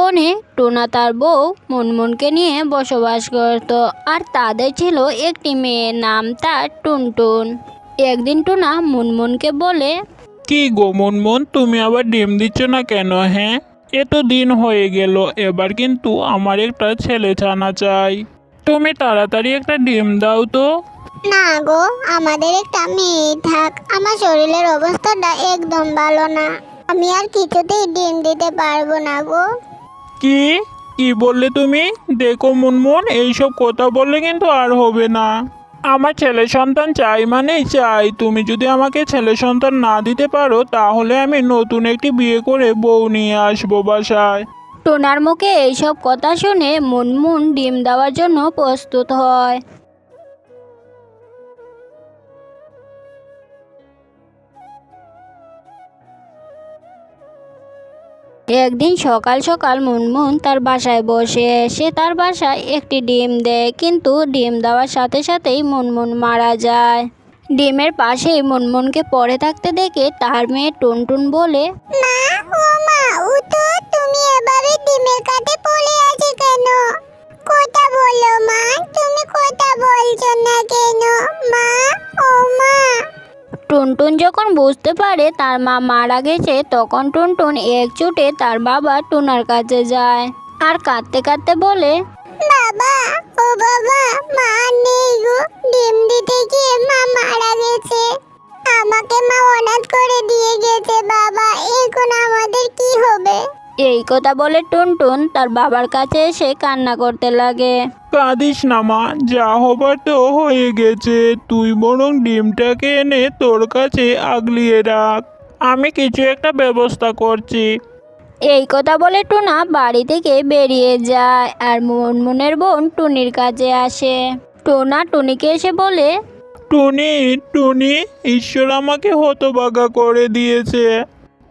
বনে টোনা তার বউ মুনমুনকে নিয়ে বসবাস করত আর তাদের ছিল একটি মেয়ের নাম তার টুনটুন। একদিন টুনা মুনমুনকে বলে কি গো মনমন তুমি আবার ডিম দিচ্ছ না কেন হ্যাঁ? এত দিন হয়ে গেল এবার কিন্তু আমার একটা ছেলে ছানা চাই। তুমি তাড়াতাড়ি একটা ডিম দাও তো। না গো আমাদের একটা মেয়ে থাক আমার শরীরের অবস্থাটা একদম ভালো না। আমি আর কিছুতেই ডিম দিতে পারব না গো। কি? কি বললে তুমি? দেখো মুনমুন, এইসব কথা বললে কিন্তু আর হবে না। আমার ছেলে সন্তান চাই মানেই চাই। তুমি যদি আমাকে ছেলে সন্তান না দিতে পারো, তাহলে আমি নতুন একটি বিয়ে করে বউ নিয়ে আসব বাসায়। টোনার মুখে এইসব কথা শুনে মুনমুন ডিম দেওয়ার জন্য প্রস্তুত হয়। একদিন সকাল সকাল মুনমুন তার বাসায় বসে, সে তার বাসায় একটি ডিম দেয়, কিন্তু ডিম দেওয়ার সাথে সাথেই মুনমুন মারা যায়। ডিমের পাশেই মুনমুনকে পড়ে থাকতে দেখে তার মেয়ে টুনটুন বলে, মা তুমি কথা বলছো না কেন? মা ও মা টুনটুন যখন বুঝতে পারে তার মা মারা গেছে, তখন টুনটুন এক চুটে তার বাবা টুনার কাছে যায় আর কাঁদতে কাঁদতে বলে, বাবা, ও বাবা, মা নেই গো। এই কথা বলে টুনটুন তার বাবার কাছে এসে কান্না করতে লাগে। কাঁদিস না মা যা হবার তো হয়ে গেছে। তুই বরং ডিমটাকে এনে তোর কাছে আগলিয়ে রাখ। আমি কিছু একটা ব্যবস্থা করছি। এই কথা বলে টুনা বাড়ি থেকে বেরিয়ে যায় আর মুনমুনের বোন টুনির কাছে আসে। টোনা টুনিকে এসে বলে টুনি টুনি ঈশ্বর আমাকে হতবাগা করে দিয়েছে।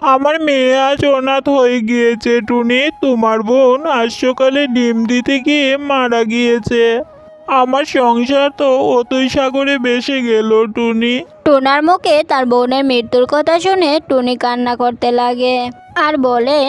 আমার মেয়ে আজ অনাথ হয়ে গিয়েছে টুনি। তোমার বোন আজ সকালে ডিম দিতে গিয়ে মারা গিয়েছে। আমার সংসার তো অতই সাগরে বেসে গেল টুনি। টোনার মুখে তার বোনের মৃত্যুর কথা শুনে টুনি কান্না করতে লাগে আর বলে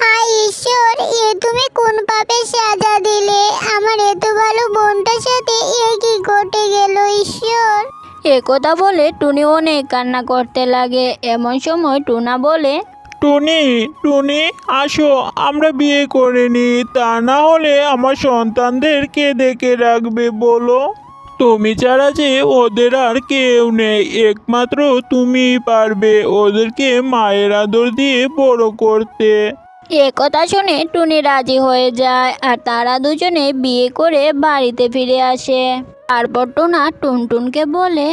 হায় ঈশ্বর এ তুমি কোন পাপে সাজা দিলে? আমার এত ভালো বোনটার সাথে এ কি ঘটে গেল ঈশ্বর? একথা বলে টুনি অনেক কান্না করতে লাগে। এমন সময় টুনা বলে, টুনি টুনি, আসো, আমরা বিয়ে করে নি তা না হলে আমার সন্তানদের কে দেখে রাখবে বলো? তুমি ছাড়া যে ওদের আর কেউ নেই। একমাত্র তুমিই পারবে ওদেরকে মায়ের আদর দিয়ে বড় করতে। একথা শুনে টুনি রাজি হয়ে যায় আর তারা দুজনে বিয়ে করে বাড়িতে ফিরে আসে। তারপর টুনা টুনটুনকে বলে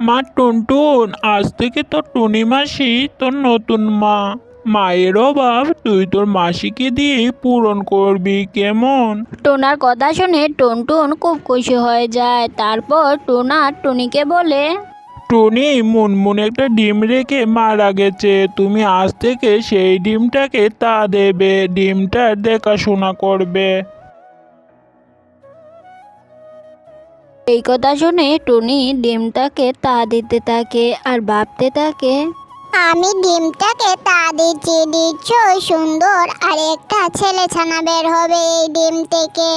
মা টুনটুন আজ থেকে তোর টুনি মাসি তোর নতুন মা। মায়ের অভাব তুই তোর মাসিকে দিয়ে পূরণ করবি কেমন? টোনার কথা শুনে টুনটুন খুব খুশি হয়ে যায়। তারপর টুনা টুনিকে বলে টুনি, মুনমুন একটা ডিম রেখে মারা গেছে। তুমি আজ থেকে সেই ডিমটাকে তা দেবে ডিমটার দেখাশোনা করবে। এই কথা শুনে টুনি ডিমটাকে তা দিতে থাকে আর ভাবতে থাকে, আমি ডিমটাকে তা দিচ্ছি, দিচ্ছ, সুন্দর, আর একটা ছেলে ছানা বের হবে এই ডিম থেকে।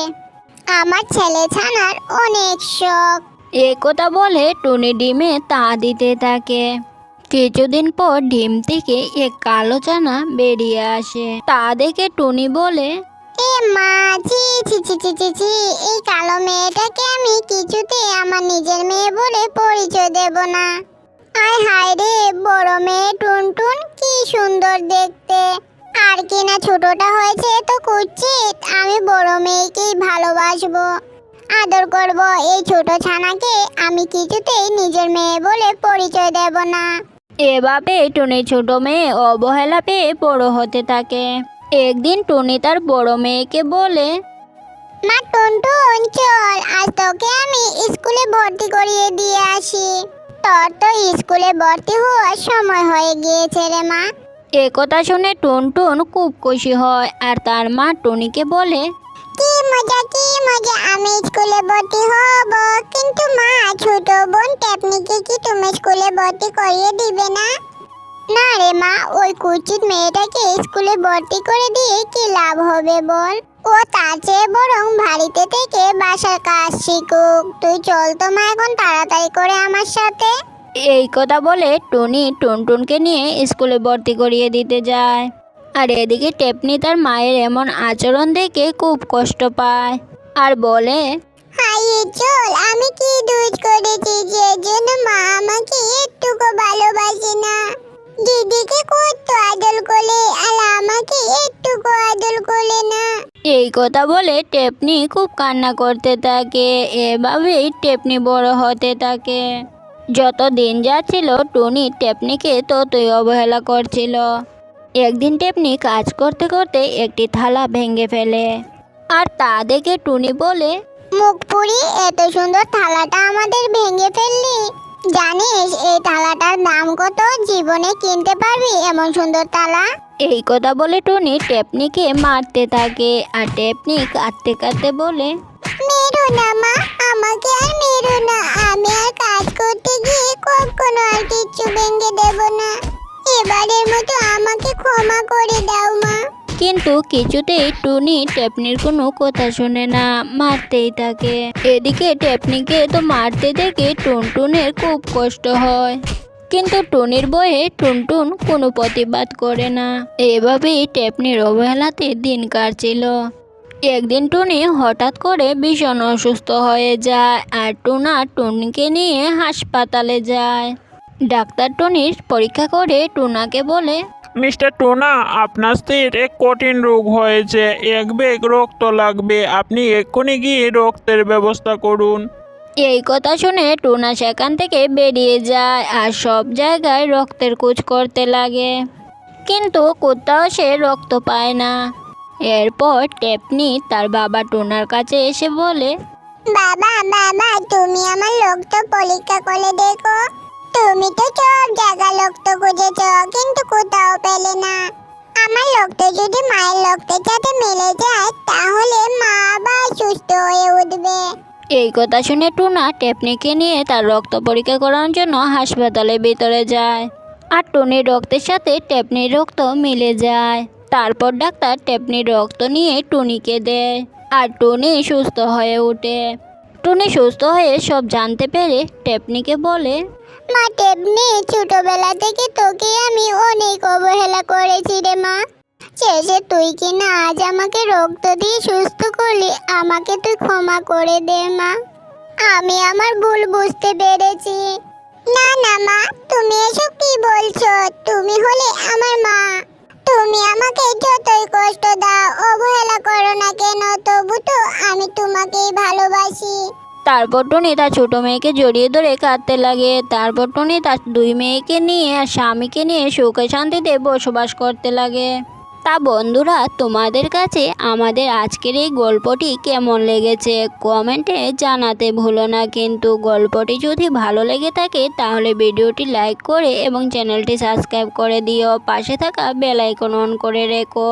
আমার ছেলে ছানার অনেক শখ। এই কথা বলে টুনি ডিমে তা দিতে থাকে। কিছুদিন পর ডিম থেকে এক কালো চানা বেরিয়ে আসে। তা দেখে টুনি বলে, এ মা এই কালো মেয়েটাকে আমি আমার মেয়ে বলে পরিচয় না। হায় রে, বড় মেয়ে সুন্দর দেখতে। আর ছোটটা হয়েছে তো কুচ্ছিত, আমি বড় মেয়েকেই ভালোবাসবো। আদর করব। এই ছোট ছানাকে আমি কিছুতেই নিজের মেয়ে বলে পরিচয় দেব না। এভাবে টুনি ছোট মেয়ে অবহেলা পেয়ে বড় হতে থাকে। একদিন টুনি তার বড় মেয়েকে বলে মা টুনটুন চল আজ তোকে আমি স্কুলে ভর্তি করিয়ে দিয়ে আসি। তোর তো স্কুলে ভর্তি হওয়ার সময় হয়ে গিয়েছে রে মা। একথা শুনে টুনটুন খুব খুশি হয় আর তার মা টুনিকে বলে কি মজা কি মজা। আমি স্কুলে ভর্তি হব, কিন্তু মা, ছোট বোন টেপনিকে কি তুমি স্কুলে ভর্তি করিয়ে দিবে না? না রে মা, ওই কুচিত মেয়েটাকে স্কুলে ভর্তি করে দিয়ে কি লাভ হবে বল? ও তার চেয়ে বরং বাড়িতে থেকে বাসার কাজ শিখুক। তুই চল তো মা এখন তাড়াতাড়ি করে আমার সাথে। এই কথা বলে টুনি টুনটুনকে নিয়ে স্কুলে ভর্তি করিয়ে দিতে যায়। আর এদিকে টেপনি তার মায়ের এমন আচরণ দেখে খুব কষ্ট পায়। আর বলে হাই চল আমি কি দুধ করেছি? যে জন্য মা আমাকে একটুকু ভালোবাসে না। দিদিকে কত আদর করে আর আমাকে একটুকু আদর করে না? এই কথা বলে টেপনি খুব কান্না করতে থাকে। এভাবেই টেপনি বড় হতে থাকে। যত দিন যাচ্ছিল টুনি টেপনিকে ততই অবহেলা করছিল। একদিন টেপনি কাজ করতে করতে একটি থালা ভেঙে ফেলে। আর তা দেখে টুনি বলে মুখ পুরি এত সুন্দর থালাটা আমাদের ভেঙে ফেললি। জানিস এই থালাটার দাম কত? জীবনে কিনতে পারবি এমন সুন্দর থালা? এই কথা বলে টুনি টেপনিকে মারতে থাকে। আর টেপনি কাঁদতে কাঁদতে বলে মেরো না মা আমাকে আর মেরো না। আমি আর কাজ করতে গিয়ে কখনো আর কিচ্ছু ভেঙে দেব না। এবারের মতো আমাকে ক্ষমা করে দাও, মা। কিন্তু কিছুতেই টুনি টেপনির কোনো কথা শুনে না, মারতেই থাকে। এদিকে টেপনিকে তো মারতে দেখে টুনটুনের খুব কষ্ট হয়। কিন্তু টুনির বয়ে টুনটুন কোনো প্রতিবাদ করে না। এভাবেই টেপনির অবহেলাতে দিন কাটছিল। একদিন টুনি হঠাৎ করে ভীষণ অসুস্থ হয়ে যায় আর টুনা টুনিকে নিয়ে হাসপাতালে যায়। ডাক্তার টুনির পরীক্ষা করে টুনাকে বলে মিস্টার টোনা আপনার স্ত্রীর এক কঠিন রোগ হয়েছে এক বেগ রক্ত লাগবে আপনি এক্ষুনি গিয়ে রক্তের ব্যবস্থা করুন। এই কথা শুনে টুনা সেখান থেকে বেরিয়ে যায় আর সব জায়গায় রক্তের কুচ করতে লাগে। কিন্তু কোথাও সে রক্ত পায় না। এরপর টেপনি তার বাবা টুনার কাছে এসে বলে বাবা বাবা তুমি আমার রক্ত পরীক্ষা করে দেখো। তুমি তো সব জায়গা রক্ত খুঁজেছ, কিন্তু কোথাও পেলে না। আমার রক্ত যদি মায়ের রক্তের সাথে মিলে যায়, তাহলে মা আবার সুস্থ হয়ে উঠবে। এই কথা শুনে টুনা টেপনিকে নিয়ে তার রক্ত পরীক্ষা করার জন্য হাসপাতালের ভিতরে যায়। আর টুনির রক্তের সাথে টেপনির রক্ত মিলে যায়। তারপর ডাক্তার টেপনির রক্ত নিয়ে টুনিকে দেয়। আর টুনি সুস্থ হয়ে ওঠে। টুনি সুস্থ হয়ে সব জানতে পেরে টেপনিকে বলে মা টেপনি ছোটবেলা থেকে তোকে আমি অনেক অবহেলা করেছি রে মা। শেষে তুই কি না আজ আমাকে রক্ত দিয়ে সুস্থ করলি, আমাকে তুই ক্ষমা করে দে মা। আমি আমার ভুল বুঝতে পেরেছি। না না মা, তুমি এসব কি বলছো? তুমি হলে আমার মা। তুমি আমাকে যতই কষ্ট দাও, অবহেলা করো না কেন, তবু তো আমি তোমাকেই ভালোবাসি। তারপর টুনি তার ছোটো মেয়েকে জড়িয়ে ধরে কাঁদতে লাগে। তারপর টুনি তার দুই মেয়েকে নিয়ে আর স্বামীকে নিয়ে সুখে শান্তিতে বসবাস করতে লাগে। তা বন্ধুরা, তোমাদের কাছে আমাদের আজকের এই গল্পটি কেমন লেগেছে? কমেন্টে জানাতে ভুলো না, কিন্তু গল্পটি যদি ভালো লেগে থাকে, তাহলে ভিডিওটি লাইক করে এবং চ্যানেলটি সাবস্ক্রাইব করে দিও। পাশে থাকা বেল আইকন অন করে রেখো।